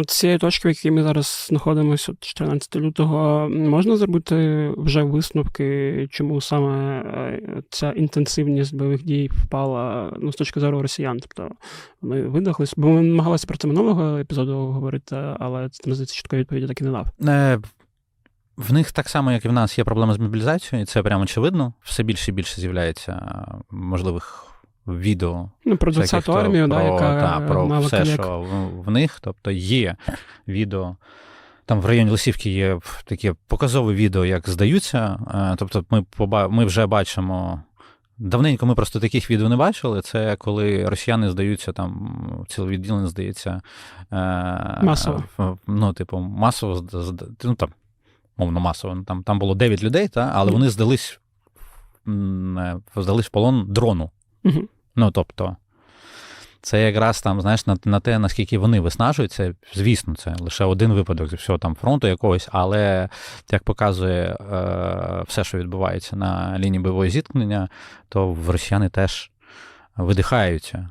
От цієї точки, в якій ми зараз знаходимося, от 14 лютого, можна зробити вже висновки, чому саме е, ця інтенсивність бойових дій впала ну, з точки зору росіян. Тобто вони видохлись, бо ми намагалися про це минулого епізоду говорити, але мені здається, чіткої відповіді так і не дав. Е, В них так само, як і в нас, є проблема з мобілізацією, і це прямо очевидно. Все більше і більше з'являється можливих відео. Ну, про 20-ту армію, про, да, яка та, про мала все, як... що в, в них. Тобто є відео. Там в районі Лисівки є таке показове відео, як здаються. Е, Тобто, ми поба... ми вже бачимо. Давненько ми просто таких відео не бачили. Це коли росіяни здаються, там ціле відділення здається. е, Масово. Ну, типу, масово ну, там, мовно масово. ну, Там, там було 9 людей, та, але вони здались, е, здались в полон дрону. Мгм. Ну, тобто, це якраз там, знаєш, на, на те, наскільки вони виснажуються, звісно, це лише один випадок зі всього там фронту якогось, але як показує е, все, що відбувається на лінії бойового зіткнення, то в росіяни теж видихаються.